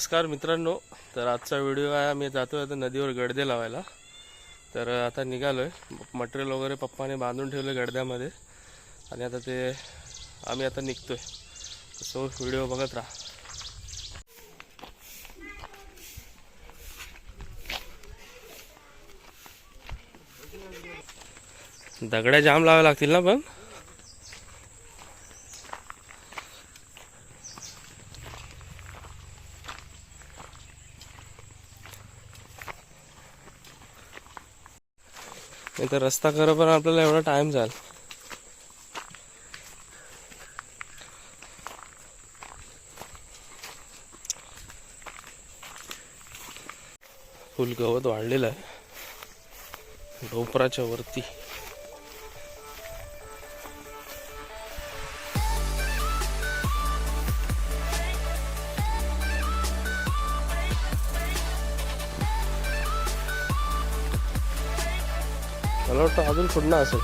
नमस्कार मित्रांनो तर आजचा व्हिडिओ आहे आम्ही जातो आता नदीवर गडदे लावायला. तर आता निघालो आहे मटेरियल वगैरे पप्पाने बांधून ठेवलं गडद्यामध्ये. आणि आता ते आम्ही आता निघतोय. सो व्हिडिओ बघत राहा. दगड्या जाम लावा लागतील ना पण? तर रस्ता खरं पण आपल्याला एवढा टाइम जाईल फुल गवत वाढलेलं आहे. डोपराच्या वरती. मला वाटतं अजून पुढनं असेल.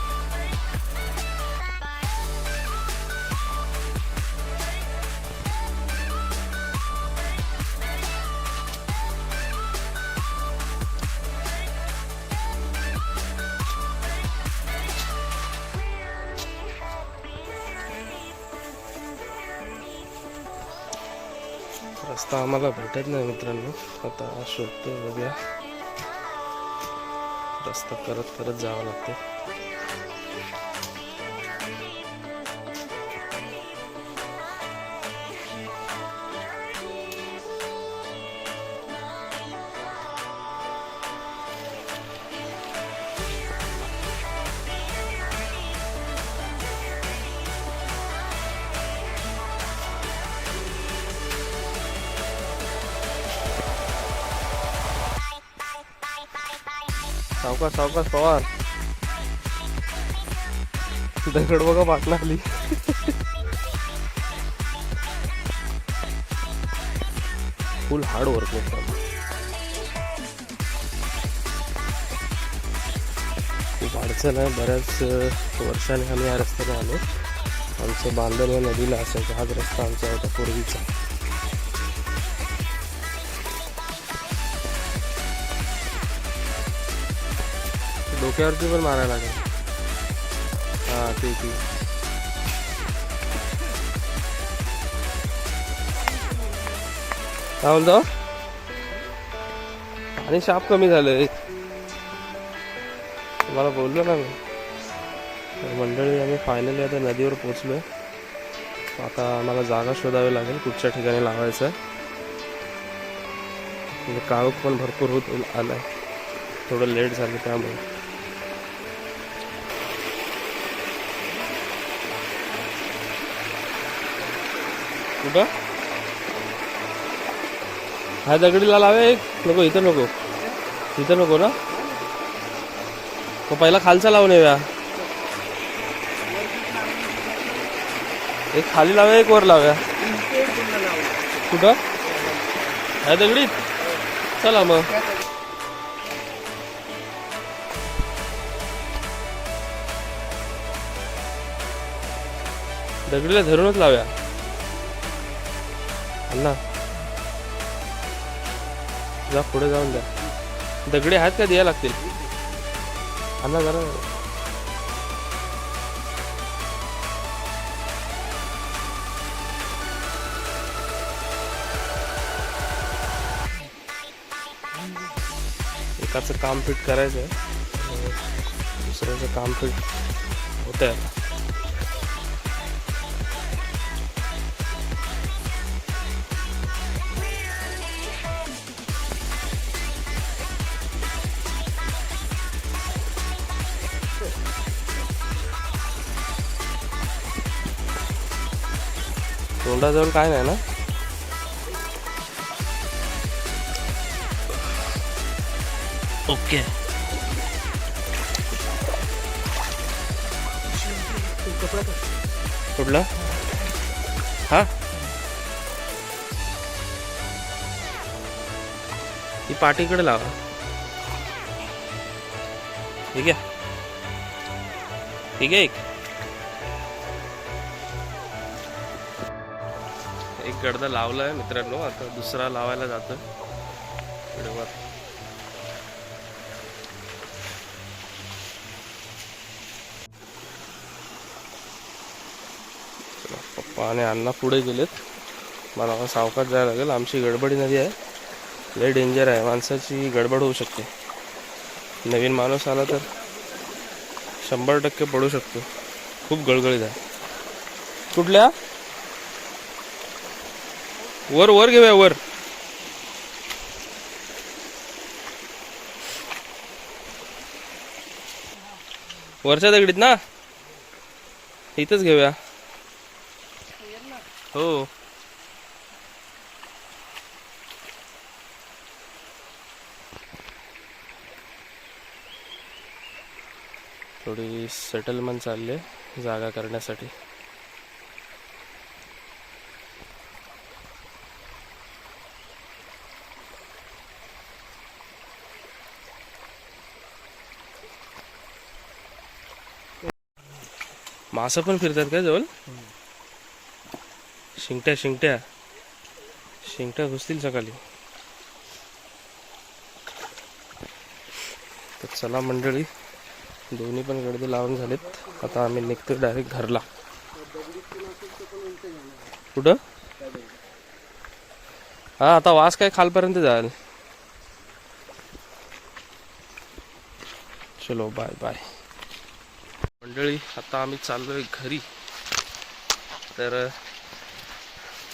रस्ता आम्हाला भेटत नाही मित्रांनो. आता शोधतो बघूया. रस्ता करत करत जावं लागते सावका सावका सवार दगड बघा वाटणं आली फुल हार्ड वर्क होतं खूप अडचण आहे. बऱ्याच वर्षाने आम्ही या रस्त्याने आलो. आमचं बांधण नदीला असायचं. हाच रस्ता आमचा होता पूर्वीचा. डोक्यावरती पण मारायला लागेल. हा ते ती काय बोलतो आणि शाप कमी झालंय. तुम्हाला बोललो ना मी. तर मंडळी आम्ही फायनली आता नदीवर पोचलोय आता आम्हाला जागा शोधावी लागेल कुठच्या ठिकाणी लावायचं. आहे काळोख पण भरपूर होत आलाय. थोडं लेट झालं त्यामुळे. कुठं? हा दगडीला लावे एक. नको इथं नको. इथं नको ना? मग पहिला खालचा लावून येऊया. एक खाली लाव्या एक वर लाव्या. कुठं? ह्या दगडीत? चला मग. दगडीला धरूनच लाव्या. अण्णा. जा पुढे जाऊन द्या दगडे आहेत का? द्या लागतील. अण्णा जरा. एकाचं काम फिट करायचं आहे दुसऱ्याचं काम फिट होत तोंडाजवळ काय नाही ना? ओके. कुठला? हा? ही पाठीकडे लावा. ठीक आहे ठीक आहे एक. एक गडदा लावला आहे मित्रांनो. आता दुसरा लावायला जातो व्हिडिओवर पप्पा आणि अण्णा पुढे गेलेत. मला सावकाश जायला लागेल. आमची गडबडी नदी आहे. लय डेंजर आहे. माणसाची गडबड होऊ शकते. नवीन माणूस आला तर शंभर टक्के पडू शकतो. खूप गळगळीत आहे. कुठल्या? वर वर घेऊया वर. वरच्या दगडीत ना? इथंच घेऊया. हो. थोडी सेटलमेंट चालली जागा करण्यासाठी. मासं पण फिरतात का जवळ? शिंगट्या शिंगट्या. शिंगट्या घुसतील सकाळी. तर चला मंडळी दोन्ही पण गडदे लावून झालेत. आता आम्ही निघतो डायरेक्ट घरला. कुठं? हा आता वास काय खालपर्यंत जाईल. चलो बाय बाय मंडळी आता आम्ही चाललोय घरी. तर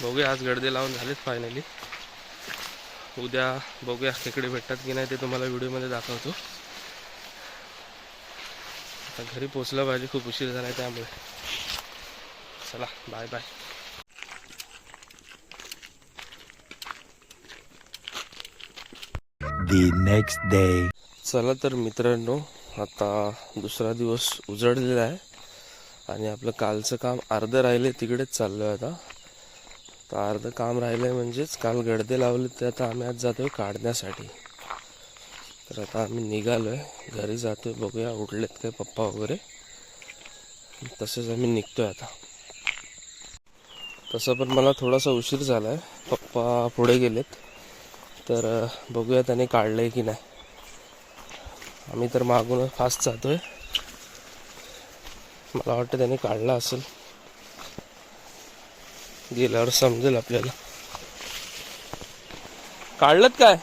बघूया आज गडदे लावून झालेत फायनली उद्या बघूया खेकडे भेटतात की नाही ते तुम्हाला व्हिडिओमध्ये दाखवतो. आता घरी पोचलं पाहिजे खूप उशीर झाला आहे त्यामुळे. चला बाय बाय next day. चला तर मित्रांनो आता दुसरा दिवस उजडलेला आहे. आणि आपलं कालचं काम अर्धं राहिलं तिकडेच चाललो आहे आता. तर अर्धं काम राहिलं आहे म्हणजेच काल गडदे लावले ते आता आम्ही आज जातोय काढण्यासाठी. तर आता आम्ही निघालो आहे घरी जातोय बघूया उठलेत काय पप्पा वगैरे. तसेच आम्ही निघतोय आता. तसं पण मला थोडासा उशीर झाला आहे पप्पा पुढे गेलेत. तर बघूया त्याने काढलंय की नाही. आम्ही तर मागूनच फास्ट जातोय. मला वाटतं त्याने काढला असेल. गेल्यावर समजेल आपल्याला. काढलं काय?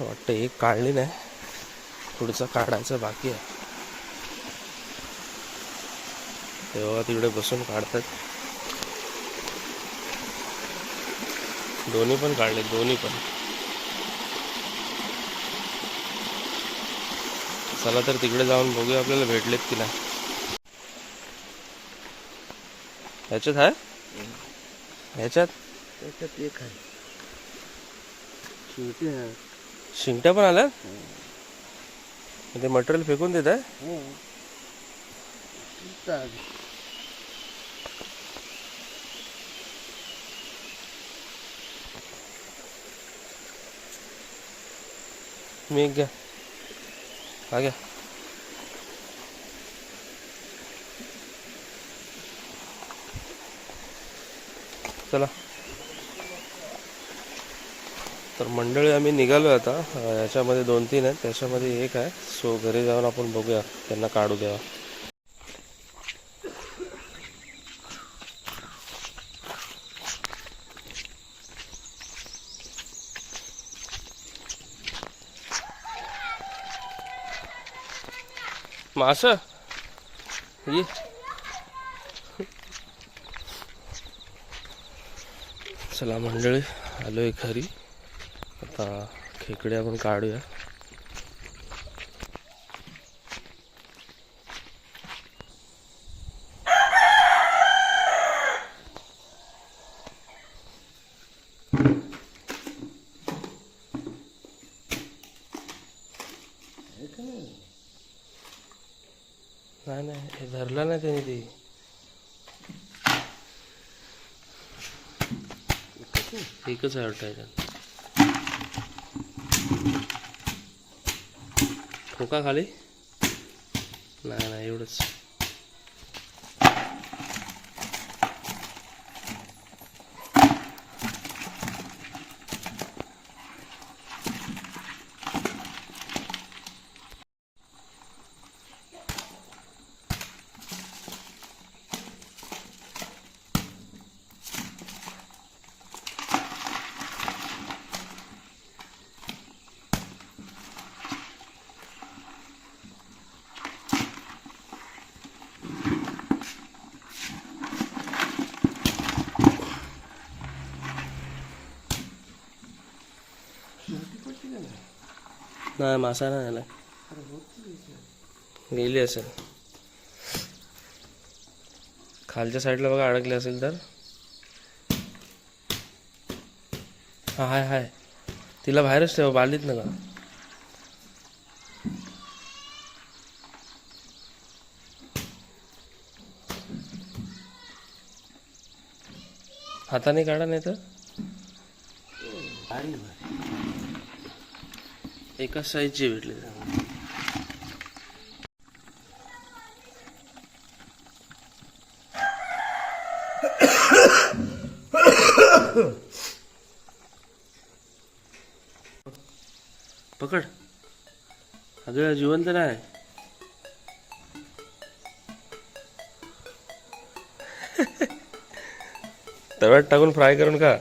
वाटतं एक काढली नाही. पुढचं काढायचं बाकी आहे. तेव्हा तिकडे बसून काढतात. दोन्ही पण काढले दोन्ही पण. चला तर तिकडे जाऊन बघूया आपल्याला भेटलेत की नाही. ह्याच्यात आहे ह्याच्यात? त्याच्यात एक आहे. शेवटी आहे. शिंगट्या पण आल्या? ते मटेरियल फेकून देत आहे? हो. मी एक घ्या. हा चला। तर मंडळी आम्ही निघालो आता. याच्यामध्ये दोन तीन आहेत. त्याच्यामध्ये एक आहे. सो घरी जाऊन आपण बघूया. त्यांना काढू द्यावा. मास ये. चला मंडळी आलोय घरी. आता खेकडे आपण काढूया नाही नाही हे धरलं नाही त्याने ते एकच आहे वाटतं ठोका खाली? नाही नाही एवढंच. नाही मासा नाही आला. गेली असेल. खालच्या साईडला बघा अडकले असेल तर. हा हाय हाय. तिला बाहेरच ठेव बालीत ना का हाताने काढा नाही तर एकाच साईजची भेटली पकड. अगं जिवंत नाही तव्यात टाकून फ्राय करून का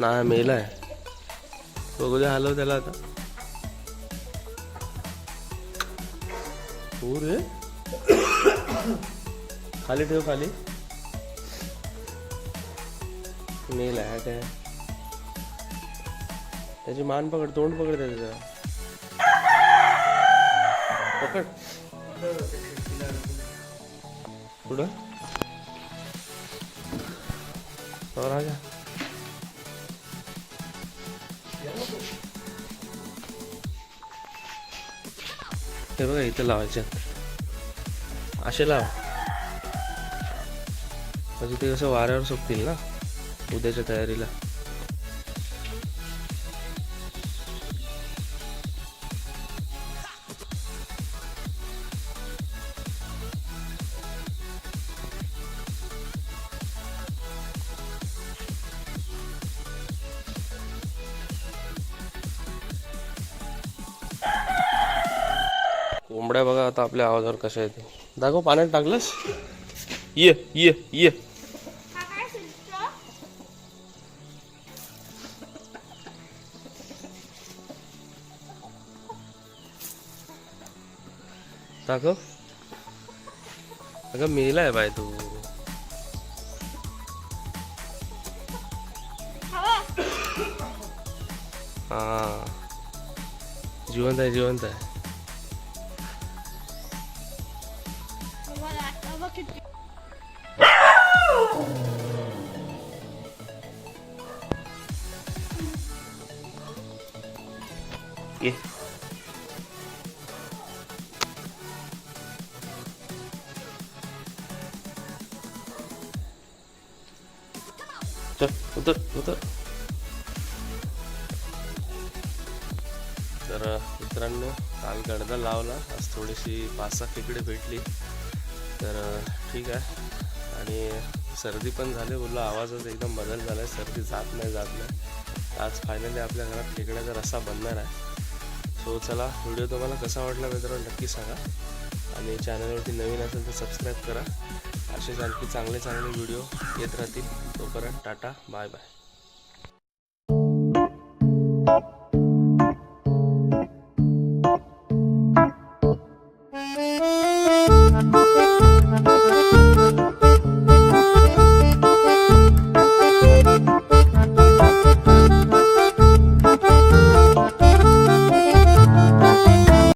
नाही मेलाय. बघू दे हलव त्याला आता. हो रे. खाली ठेव खाली. मेल आहे काय? त्याची मान पकड तोंड पकड त्याचं जरा. पकड. पुढं. और हे बघा इथं लावायचे. असे लाव. म्हणजे ते कसं वाऱ्यावर सोपतील ना उद्याच्या तयारीला. कोंबड्या बघा आता आपल्या आवाजावर कशा येते दाखव पाण्यात टाकलंस? ये ये ये. दाखव. अगं मेलाय बाय तू. हा. जिवंत आहे जिवंत आहे. चल उतर उतर तर मित्रांनो काल गडदा लावला. आज थोडीशी पाच सहा खेकडे भेटली. तर ठीक आहे. आणि सर्दी पण झाली. बोललो आवाजच एकदम बदल झाला आहे सर्दी जात नाही जात नाही. आज फायनली आपल्या घरात खेकड्याचा रस्सा बनणार आहे. सो चला व्हिडिओ तुम्हाला कसा वाटला मित्रांनो नक्की सांगा. आणि चॅनलवरती नवीन असेल तर सबस्क्राईब करा. असेच आणखी चांगले चांगले व्हिडिओ येत राहतील. तोपर्यंत टाटा बाय बाय.